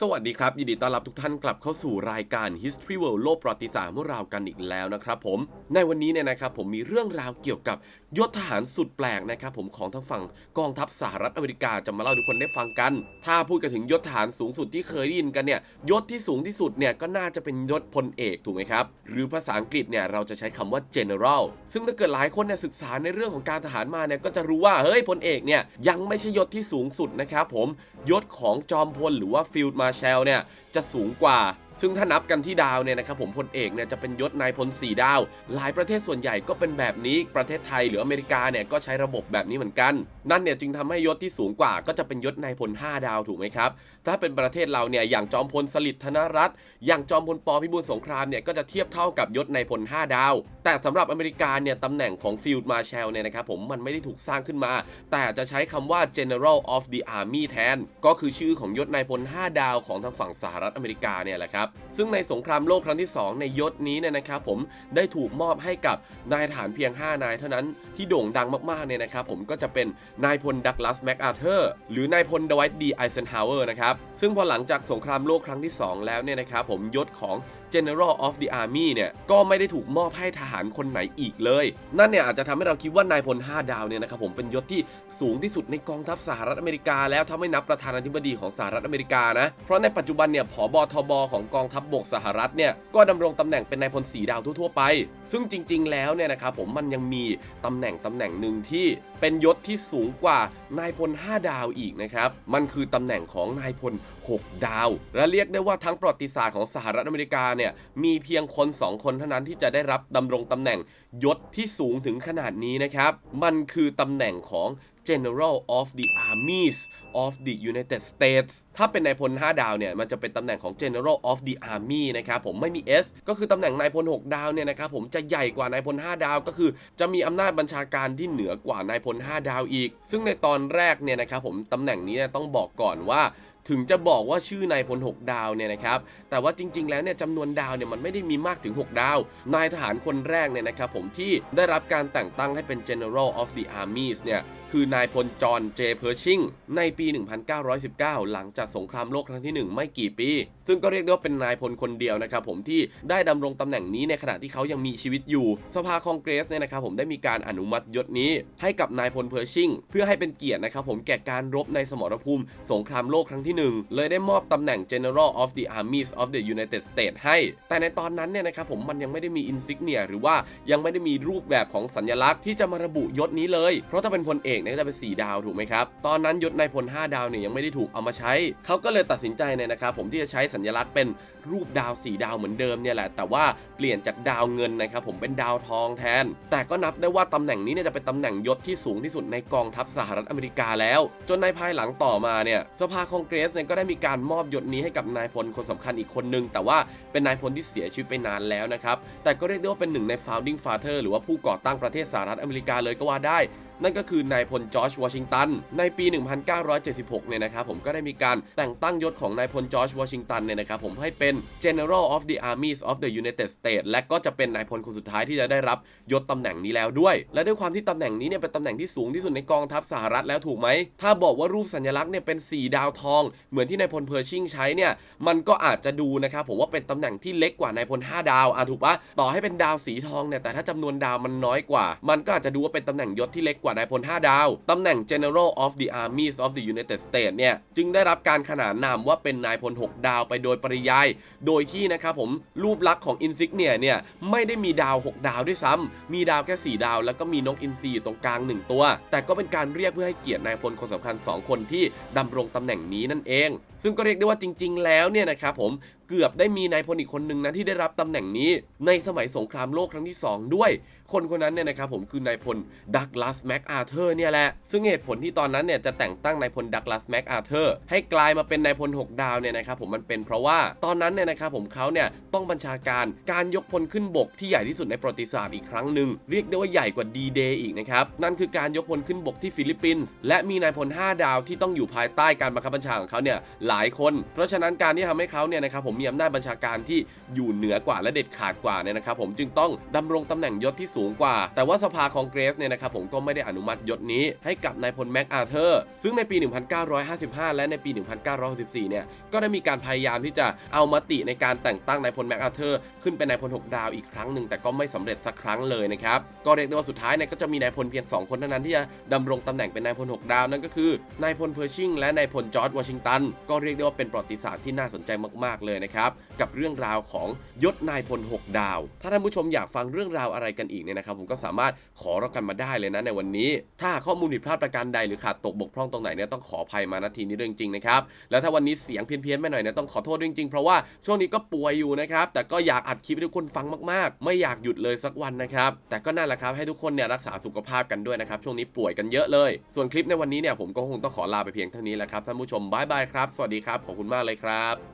สวัสดีครับ ยินดีต้อนรับทุกท่านกลับเข้าสู่รายการ History World โลกประวัติศาสตร์เมื่อราวกันอีกแล้วนะครับผมในวันนี้เนี่ยนะครับผมมีเรื่องราวเกี่ยวกับยศทหารสุดแปลกนะครับผมของทางฝั่งกองทัพสหรัฐอเมริกาจะมาเล่าให้ทุกคนได้ฟังกัน ถ้าพูดกันถึงยศทหารสูงสุดที่เคยได้ยินกันเนี่ยยศที่สูงที่สุดเนี่ยก็น่าจะเป็นยศพลเอกถูกไหมครับหรือภาษาอังกฤษเนี่ยเราจะใช้คำว่า general ซึ่งถ้าเกิดหลายคนเนี่ยศึกษาในเรื่องของการทหารมาเนี่ยก็จะรู้ว่าเฮ้ยพลเอกเนี่ยยังไม่ใช่ยศที่สูงสุดนะครับผมยศของจอมพลหรือว่ามาเชลเนี่ย จะสูงกว่า ซึ่งถ้านับกันที่ดาวเนี่ยนะครับผมพลเอกเนี่ยจะเป็นยศนายพล4ดาว หลายประเทศส่วนใหญ่ก็เป็นแบบนี้ประเทศไทยหรืออเมริกาเนี่ยก็ใช้ระบบแบบนี้เหมือนกัน นั่นเนี่ยจึงทำให้ยศที่สูงกว่า ก็จะเป็นยศนายพล5ดาวถูกไหมครับถ้าเป็นประเทศเราเนี่ยอย่างจอมพลสฤษดิ์ธนรัตน์อย่างจอมพลปพิบูลสงครามเนี่ยก็จะเทียบเท่ากับยศนายพล5ดาว แต่สำหรับอเมริกาเนี่ยตำแหน่งของ Field Marshal เนี่ยนะครับผมมันไม่ได้ถูกสร้างขึ้นมา แต่จะใช้คำว่า General of the Army แทน ก็คือชื่อของยศนายพล5ดาวของทางฝั่งสหรัฐรัฐอเมริกาเนี่ยแหละครับ ซึ่งในสงครามโลกครั้งที่ 2 ในยศนี้เนี่ยนะครับผมได้ถูกมอบให้กับนายทหารเพียง 5 นายเท่านั้นที่โด่งดังมากๆเนี่ยนะครับผมก็จะเป็นนายพลดักลาสแมคอาเธอร์หรือนายพลดวัตดีไอเซนฮาวเวอร์นะครับซึ่งพอหลังจากสงครามโลกครั้งที่ 2 แล้วเนี่ยนะครับผมยศของ General of the Army เนี่ยก็ไม่ได้ถูกมอบให้ทหารคนไหนอีกเลย นั่นเนี่ยอาจจะทำให้เราคิดว่านายพล 5 ดาวเนี่ยนะครับผมเป็นยศที่สูงที่สุดในกองทัพสหรัฐอเมริกา แล้วถ้าไม่นับประธานาธิบดีของสหรัฐอเมริกานะ เพราะในปัจจุบันเนี่ยผบทบของกองทัพบบกสหรัฐเนี่ยก็ดำรงตำแหน่งเป็นนายพล4ดาวทั่วๆไป ซึ่งจริง ๆ แล้วเนี่ยนะครับผมมันยังมีตำแหน่งตำแหน่งหนึ่งที่เป็นยศที่สูงกว่านายพล 5 ดาวอีกนะครับ มันคือตำแหน่งของนายพล 6 ดาว และเรียกได้ว่าทั้งประวัติศาสตร์ของสหรัฐอเมริกาเนี่ยมีเพียงคน 2 คนเท่านั้นที่จะได้รับดำรงตำแหน่งยศที่สูงถึงขนาดนี้นะครับ มันคือตำแหน่งของ General of the Armies of the United States ถ้าเป็นนายพล 5 ดาวเนี่ย มันจะเป็นตำแหน่งของ General of the Army นะครับผมไม่มี S ก็คือตำแหน่งนายพล 6 ดาวเนี่ยนะครับผมจะใหญ่กว่านายพล 5 ดาวก็คือ จะมีอำนาจบัญชาการที่เหนือกว่านายพล 5 ดาวอีก ซึ่งในตอนแรกเนี่ยนะครับผมตำแหน่งนี้ต้องบอกก่อนว่า ถึงจะบอกว่าชื่อนายพล6ดาวเนี่ยนะครับ แต่ว่าจริง ๆ แล้วเนี่ยจำนวนดาวเนี่ยมันไม่ได้มีมากถึง 6 ดาว นายทหารคนแรกเนี่ยนะครับผมที่ได้รับการแต่งตั้งให้เป็น General of the Armies เนี่ย คือนายพลจอห์นเจเพอร์ชิงในปี 1919 หลังจากสงครามโลกครั้งที่ 1 ไม่กี่ปี ซึ่งก็เรียกได้ว่าเป็นนายพลคนเดียวนะครับผมที่ได้ดำรงตำแหน่งนี้ในขณะที่เขายังมีชีวิตอยู่ สภาคองเกรสเนี่ยนะครับผมได้มีการอนุมัติยศนี้ ให้กับนายพลเพอร์ชิงเพื่อให้เป็นเกียรตินะครับผมแก่การรบในสมรภูมิ สงครามโลกครั้งที่ 1 เลยได้มอบตำแหน่ง General of the Armies of the United States ให้ แต่ในตอนนั้นเนี่ยนะครับผมมันยังไม่ได้มีอินซิกเนียหรือว่ายังไม่ได้มีรูปแบบของสัญลักษณ์ที่จะมาระบุยศนี้เลย เพราะถ้าเป็นพลเอกเนี่ยก็จะเป็น4ดาวถูกไหมครับ ตอนนั้นยศนายพล 5 ดาวเนี่ยยังไม่ได้ถูกเอามาใช้ เขาก็เลยตัดสินใจเนี่ยนะครับผมที่จะใช้สัญลักษณ์เป็นรูปดาว 4 ดาวเหมือนเดิมเนี่ยแหละ แต่ว่าเปลี่ยนจากดาวเงินนะครับผมเป็นดาวทองแทน แต่ก็นับได้ว่าตำแหน่งนี้เนี่ยจะเป็นตำแหน่งยศที่สูงที่สุดในกองทัพสหรัฐอเมริกาแล้ว จนในภายหลังต่อมาเนี่ยสภาคองเกรสเนี่ยก็ได้มีการมอบยศนี้ให้กับนายพลคนสำคัญอีกคนนึง แต่ว่าเป็นนายพลที่เสียชีวิตไปนานแล้วนะครับแต่ก็เรียกได้ว่าเป็นหนึ่งใน founding father หรือว่าผู้ก่อตั้งประเทศสหรัฐอเมริกาเลยก็ว่าได้ นั่นก็คือนายพลจอร์จวอชิงตันในปี 1976 เนี่ยนะครับผมก็ได้มีการแต่งตั้งยศของนายพลจอร์จวอชิงตันเนี่ยนะครับผมให้เป็น General of the Armies of the United States และก็จะเป็นนายพลคนสุดท้ายที่จะได้รับยศตำแหน่งนี้แล้วด้วย และด้วยความที่ตำแหน่งนี้เนี่ยเป็นตำแหน่งที่สูงที่สุดในกองทัพสหรัฐแล้วถูกไหม ถ้าบอกว่ารูปสัญลักษณ์เนี่ยเป็น4ดาวทอง เหมือนที่นายพลเพอร์ชิงใช้เนี่ยมันก็อาจจะดูนะครับผมว่าเป็นตำแหน่งที่เล็กกว่านายพล 5 ดาวอะถูกปะต่อให้เป็นดาวสีทองเนี่ยแต่ถ้าจำนวนดาวมันน้อยกว่า มันก็อาจจะดูว่าเป็นตำแหน่งยศที่เล็กกว่านายพล5ดาว ตำแหน่ง General of the Armies of the United States เนี่ย จึงได้รับการขนานนามว่าเป็นนายพล 6 ดาวไปโดยปริยาย โดยที่นะครับผมรูปลักษณ์ของอินซิกเนียเนี่ย ไม่ได้มีดาว 6 ดาวด้วยซ้ำมีดาวแค่ 4 ดาว แล้วก็มีนกอินทรีอยู่ตรงกลาง 1 ตัว แต่ก็เป็นการเรียกเพื่อให้เกียรตินายพลคนสำคัญ 2 คนที่ดำรงตำแหน่งนี้นั่นเอง ซึ่งก็เรียกได้ว่าจริง ๆ แล้วเนี่ยนะครับผม กือบได้มีนายพลอีกคนหนึ่งนะที่ได้รับตำแหน่งนี้ ในสมัยสงครามโลกครั้งที่ 2 ด้วย คนคนนั้นเนี่ยนะครับผมคือนายพลดักลัสแม็กอาเธอร์เนี่ยแหละ ซึ่งเหตุผลที่ตอนนั้นเนี่ยจะแต่งตั้งนายพลดักลัสแม็กอาเธอร์ให้กลายมาเป็นนายพล 6 ดาวเนี่ยนะครับผมมันเป็นเพราะว่าตอนนั้นเนี่ยนะครับผมเขาเนี่ยต้องบัญชาการการยกพลขึ้นบกที่ใหญ่ที่สุดในประวัติศาสตร์อีกครั้งหนึ่งเรียกได้ว่าใหญ่กว่าดีเดย์อีกนะครับนั่นคือการยกพลขึ้นบกที่ฟิลิปปินส์และมีนายพล 5 ดาวที่ต้องอยู่ภายใต้การบังคับบัญชาของเขาเนี่ยหลายคน เพราะฉะนั้นการที่ทำให้เขาเนี่ยนะครับผมมีอำนาจบัญชาการที่อยู่เหนือกว่าและเด็ดขาดกว่าเนี่ยนะครับผมจึงต้องดำรงตำแหน่งยศที่สูงกว่า แต่ว่าสภาคองเกรสเนี่ยนะครับผมก็ไม่ได้อนุมัติยศนี้ให้กับนายพลแม็กอาเธอร์ซึ่งในปี 1955 และในปี 1964 เนี่ยก็ได้มีการพยายามที่จะเอามติในการแต่งตั้งนายพลแม็กอาเธอร์ขึ้นเป็นนายพล6ดาวอีกครั้งหนึ่งแต่ก็ไม่สำเร็จสักครั้งเลยนะครับก็เรียกได้ว่าสุดท้ายเนี่ยก็จะมีนายพลเพียง2 คนเท่านั้นที่จะดำรงตำแหน่งเป็นนายพล6ดาวนั่นก็คือนายพลเพอร์ชิงและนายพลจอร์จวอชิงตันก็เรียกได้ว่าเป็นประวัติศาสตร์ที่น่าสนใจมากๆเลยนะครับกับเรื่องราวของยศนายพล 6 ดาว ถ้าท่านผู้ชมอยากฟังเรื่องราวอะไรกันอีกเนี่ยนะครับผมก็สามารถขอเรากันมาได้เลยนะในวันนี้ ถ้าข้อมูลผิดพลาดประการใดหรือขาดตกบกพร่องตรงไหนเนี่ยต้องขออภัยมาณทีนี้ด้วยจริงนะครับแล้วถ้าวันนี้เสียงเพี้ยนๆไปหน่อยเนี่ยต้องขอโทษจริงๆเพราะว่าช่วงนี้ก็ป่วยอยู่นะครับแต่ก็อยากอัดคลิปให้ทุกคนฟังมากๆ ไม่อยากหยุดเลยสักวันนะครับแต่ก็นั่นแหละครับให้ทุกคนเนี่ยรักษาสุขภาพกันด้วยนะครับช่วงนี้ป่วยกันเยอะเลย ส่วนคลิปในวันนี้เนี่ยผมก็คงต้องขอลาไปเพียงเท่านี้แหละครับท่านผู้ชมบายบายครับ สวัสดีครับ ขอบคุณมากเลยครับ